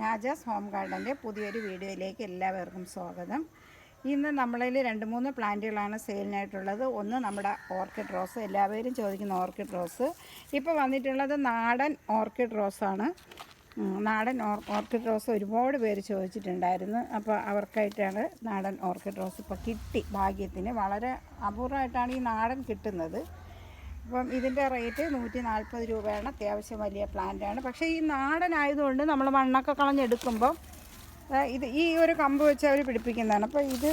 Rajas home ഗാർഡന്റെ പുതിയൊരു വീഡിയോയിലേക്ക് എല്ലാവർക്കും സ്വാഗതം. ഇന്ന് നമ്മളിൽ രണ്ട് മൂന്ന് പ്ലാന്റുകളാണ് സെയിലിനായിട്ടുള്ളത്. ഒന്ന് നമ്മുടെ ഓർക്കിഡ് റോസ് എല്ലാവരും ചോദിക്കുന്ന ഓർക്കിഡ് റോസ്. ഇപ്പോൾ വന്നിട്ടുള്ളത് നാടൻ ഓർക്കിഡ് റോസാണ്. നാടൻ ഓർ ഓർക്കിഡ് റോസ് ഒരുപാട് പേര് ചോദിച്ചിട്ടുണ്ടായിരുന്നു. അപ്പോൾ അവർക്കായിട്ടാണ് നാടൻ ഓർക്കിഡ് റോസ് ഇപ്പോൾ കിട്ടി. ഭാഗ്യത്തിന് വളരെ അപൂർവമായിട്ടാണ് ഈ നാടൻ കിട്ടുന്നത്. അപ്പം ഇതിന്റെ റേറ്റ് നൂറ്റി നാൽപ്പത് രൂപയാണ്. അത്യാവശ്യം വലിയ പ്ലാന്റാണ്. പക്ഷേ ഈ നാടൻ ആയതുകൊണ്ട് നമ്മൾ മണ്ണൊക്കെ കളഞ്ഞെടുക്കുമ്പോൾ ഇത് ഈ ഒരു കമ്പ് വെച്ച് അവർ പിടിപ്പിക്കുന്നതാണ്. അപ്പോൾ ഇത്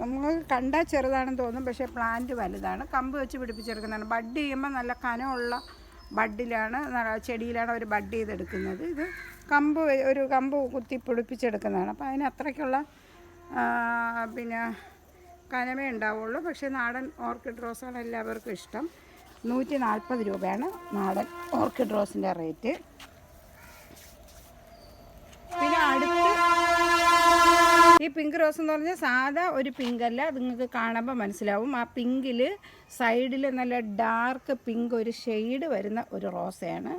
നമ്മൾ കണ്ടാൽ ചെറുതാണെന്ന് തോന്നും പക്ഷേ പ്ലാന്റ് വലുതാണ്. കമ്പ് വെച്ച് പിടിപ്പിച്ചെടുക്കുന്നതാണ്. ബഡ് ചെയ്യുമ്പോൾ നല്ല കനമുള്ള ബഡിലാണ് ചെടിയിലാണ് അവർ ബഡ് ചെയ്തെടുക്കുന്നത്. ഇത് കമ്പ് ഒരു കമ്പ് കുത്തി പിടിപ്പിച്ചെടുക്കുന്നതാണ്. അപ്പോൾ അതിന് അത്രയ്ക്കുള്ള പിന്നെ കനമേ ഉണ്ടാവുള്ളൂ. പക്ഷേ നാടൻ ഓർക്കിഡ് റോസാണ് എല്ലാവർക്കും ഇഷ്ടം. നൂറ്റി നാൽപ്പത് രൂപയാണ് നാടൻ ഓർക്കിഡ് റോസിന്റെ റേറ്റ്. പിന്നെ അടുത്ത് ഈ പിങ്ക് റോസ് എന്ന് പറഞ്ഞാൽ സാധാ ഒരു പിങ്ക് അല്ല നിങ്ങൾക്ക് കാണുമ്പോൾ മനസ്സിലാവും. ആ പിങ്കിൽ സൈഡിൽ നല്ല ഡാർക്ക് പിങ്ക് ഒരു ഷെയ്ഡ് വരുന്ന ഒരു റോസയാണ്.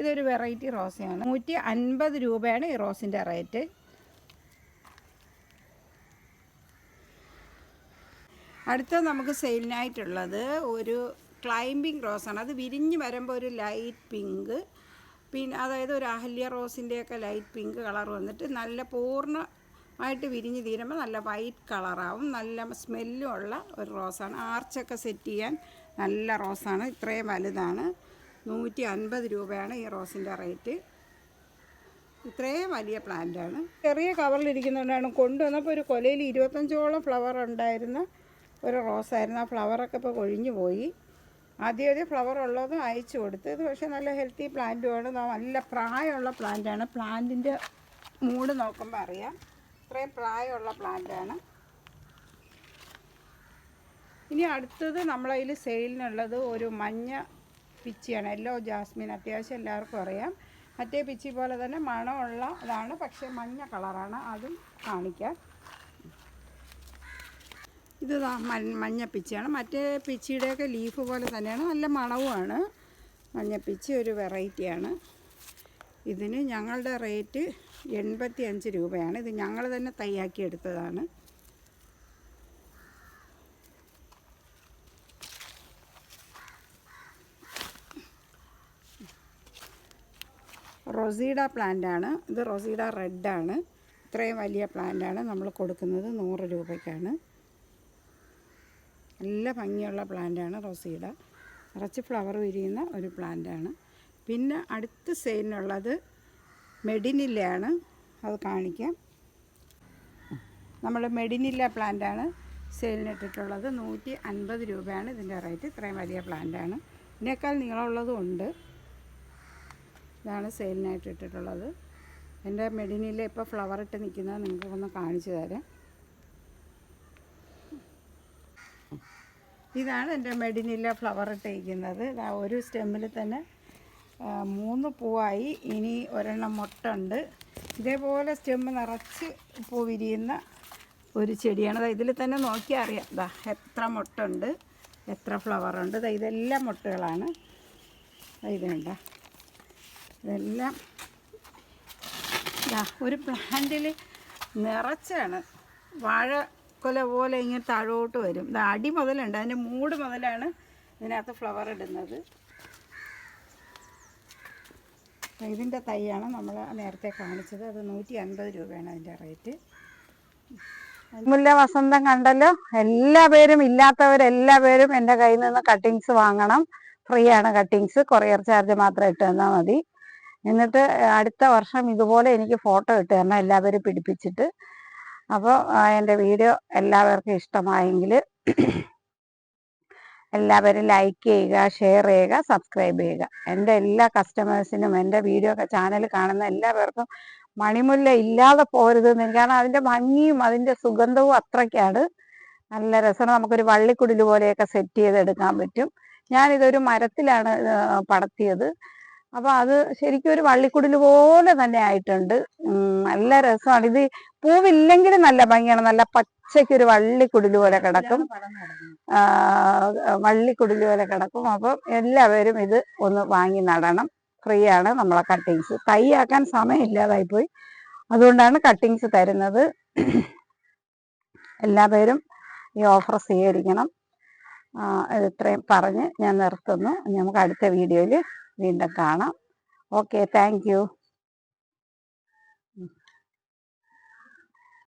ഇതൊരു വെറൈറ്റി റോസയാണ്. നൂറ്റി അൻപത് രൂപയാണ് ഈ റോസിന്റെ റേറ്റ്. അടുത്ത നമുക്ക് സെയിലിനായിട്ടുള്ളത് ഒരു ക്ലൈംബിംഗ് റോസാണ് അത് വിരിഞ്ഞ് വരുമ്പോൾ ഒരു ലൈറ്റ് പിങ്ക് പിന്നെ അതായത് ഒരു അഹല്യ റോസിന്റെയൊക്കെ ലൈറ്റ് പിങ്ക് കളർ വന്നിട്ട് നല്ല പൂർണമായിട്ട് വിരിഞ്ഞ് തീരുമ്പോൾ നല്ല വൈറ്റ് കളറാവും നല്ല സ്മെല്ലും ഉള്ള ഒരു റോസാണ് ആർച്ചൊക്കെ സെറ്റ് ചെയ്യാൻ നല്ല റോസാണ് ഇത്രയും വലുതാണ്. നൂറ്റി അൻപത് രൂപയാണ് ഈ റോസിന്റെ റേറ്റ് ഇത്രയും വലിയ പ്ലാന്റാണ് ചെറിയ കവറിലിരിക്കുന്നതുകൊണ്ടാണ് കൊണ്ടുവന്നപ്പോൾ ഒരു കൊലയിൽ ഇരുപത്തഞ്ചോളം ഫ്ലവർ ഉണ്ടായിരുന്ന ഒരു റോസായിരുന്നു. ആ ഫ്ലവറൊക്കെ ഇപ്പോൾ കൊഴിഞ്ഞു പോയി. ആദ്യം ആദ്യം ഫ്ലവർ ഉള്ളതും അയച്ചു കൊടുത്ത്. ഇത് പക്ഷേ നല്ല ഹെൽത്തി പ്ലാന്റുമാണ്. നല്ല പ്രായമുള്ള പ്ലാന്റാണ്. പ്ലാന്റിന്റെ മൂട് നോക്കുമ്പോൾ അറിയാം. ഇത്രയും പ്രായമുള്ള പ്ലാന്റാണ്. ഇനി അടുത്തത് നമ്മളതിൽ സെയിലിനുള്ളത് ഒരു മഞ്ഞ പിച്ചിയാണ്. എല്ലോ ജാസ്മിൻ അത്യാവശ്യം എല്ലാവർക്കും അറിയാം. മറ്റേ പിച്ചി പോലെ തന്നെ മണമുള്ള ഇതാണ്. പക്ഷേ മഞ്ഞ കളറാണ്. അതും കാണിക്കാം. ഇത് മഞ്ഞപ്പിച്ചിയാണ് മഞ്ഞ മഞ്ഞ പിച്ചിയാണ്. മറ്റേ പിച്ചിയുടെയൊക്കെ ലീഫ് പോലെ തന്നെയാണ്. നല്ല മണവുമാണ്. മഞ്ഞപ്പിച്ചി ഒരു വെറൈറ്റിയാണ്. ഇതിന് ഞങ്ങളുടെ റേറ്റ് എൺപത്തി അഞ്ച് രൂപയാണ്. ഇത് ഞങ്ങൾ തന്നെ തയ്യാക്കി എടുത്തതാണ്. റൊസീഡ പ്ലാന്റാണ്. ഇത് റൊസീഡ റെഡാണ്. ഇത്രയും വലിയ പ്ലാന്റാണ് നമ്മൾ കൊടുക്കുന്നത്. നൂറ് രൂപയ്ക്കാണ്. നല്ല ഭംഗിയുള്ള പ്ലാന്റാണ് റോസീഡ നിറച്ച് ഫ്ലവർ വിരിയുന്ന ഒരു പ്ലാന്റാണ്. പിന്നെ അടുത്ത സെയിലിനുള്ളത് മെഡിനില്ലയാണ്. അത് കാണിക്കാം. നമ്മൾ മെഡിനില്ല പ്ലാന്റാണ് സെയിലിനിട്ടിട്ടുള്ളത് നൂറ്റി അൻപത് രൂപയാണ് ഇതിന്റെ റേറ്റ് ഇത്രയും വലിയ പ്ലാന്റാണ്. ഇതിനേക്കാൾ നീളമുള്ളതും ഉണ്ട്. ഇതാണ് സെയിലിനായിട്ട് ഇട്ടിട്ടുള്ളത്. എന്റെ മെഡിനില്ല ഇപ്പോൾ ഫ്ലവർ ഇട്ട് നിൽക്കുന്നത് നിങ്ങൾക്ക് ഒന്ന് കാണിച്ചു തരാം. ഇതാണ് എന്റെ മെഡിനില്ല ഫ്ലവർ ഇട്ടിരിക്കുന്നത് ഇതാ ഒരു സ്റ്റെമ്മിൽ തന്നെ മൂന്ന് പൂവായി. ഇനി ഒരെണ്ണം മുട്ടുണ്ട്. ഇതേപോലെ സ്റ്റെമ്മ് നിറച്ച് പൂ വിരിയുന്ന ഒരു ചെടിയാണ്. അതാ ഇതിൽ തന്നെ നോക്കിയാൽ അറിയാം. ഇതാ എത്ര മുട്ടുണ്ട് എത്ര ഫ്ലവർ ഉണ്ട്. ഇതാ ഇതെല്ലാം മുട്ടുകളാണ്. ഇതുണ്ട ഇതെല്ലാം ഇതാ ഒരു പ്ലാന്റിൽ നിറച്ചാണ്. വാഴക്കൊല പോലെ ഇങ്ങനെ താഴോട്ട് വരും. ഇത് അടി മുതലുണ്ട്. അതിന്റെ മൂട് മുതലാണ് ഇതിനകത്ത് ഫ്ലവർ ഇടുന്നത്. ഇതിന്റെ തൈയാണ് നമ്മൾ നേരത്തെ കാണിച്ചത്. അത് നൂറ്റി അൻപത് രൂപയാണ് അതിന്റെ റേറ്റ്. മുല്ല വസന്തം കണ്ടല്ലോ? എല്ലാ പേരും ഇല്ലാത്തവരെല്ലാ പേരും എന്റെ കയ്യിൽ നിന്ന് കട്ടിങ്സ് വാങ്ങണം. ഫ്രീ ആണ് കട്ടിങ്സ് കൊറിയർ ചാർജ് മാത്രം ഇട്ട് തന്നാൽ മതി. എന്നിട്ട് അടുത്ത വർഷം ഇതുപോലെ എനിക്ക് ഫോട്ടോ ഇട്ട് തരണം. എല്ലാവരും പിടിപ്പിച്ചിട്ട്. അപ്പോൾ എന്റെ വീഡിയോ എല്ലാവർക്കും ഇഷ്ടമായെങ്കിൽ എല്ലാവരും ലൈക്ക് ചെയ്യുക ഷെയർ ചെയ്യുക സബ്സ്ക്രൈബ് ചെയ്യുക. എന്റെ എല്ലാ കസ്റ്റമേഴ്സിനും എന്റെ വീഡിയോ ചാനൽ കാണുന്ന എല്ലാവർക്കും മണിമുല്ല ഇല്ലാതെ പോരുത് കാരണം അതിന്റെ ഭംഗിയും അതിന്റെ സുഗന്ധവും അത്രയ്ക്കാണ്. നല്ല രസമാണ്. നമുക്കൊരു വള്ളിക്കുടിൽ പോലെയൊക്കെ സെറ്റ് ചെയ്തെടുക്കാൻ പറ്റും. ഞാനിതൊരു മരത്തിലാണ് പടത്തിയത്. അപ്പോൾ അത് ശരിക്കും ഒരു വള്ളിക്കുടിൽ പോലെ തന്നെ ആയിട്ടുണ്ട്. നല്ല രസമാണ്. ഇത് പൂവില്ലെങ്കിൽ നല്ല ഭംഗിയാണ്. നല്ല പച്ചയ്ക്ക് ഒരു വള്ളിക്കുടിൽ പോലെ കിടക്കും. വള്ളിക്കുടിൽ പോലെ കിടക്കും. അപ്പം എല്ലാവരും ഇത് ഒന്ന് വാങ്ങി നടണം. ഫ്രീ ആണ് നമ്മളെ കട്ടിങ്സ്. തൈ ആക്കാൻ സമയമില്ലാതായിപ്പോയി അതുകൊണ്ടാണ് കട്ടിങ്സ് തരുന്നത്. എല്ലാവരും ഈ ഓഫർ സ്വീകരിക്കണം. ഇത്രയും പറഞ്ഞ് ഞാൻ നിർത്തുന്നു. നമുക്ക് അടുത്ത വീഡിയോയിൽ വീണ്ടും കാണാം. Okay thank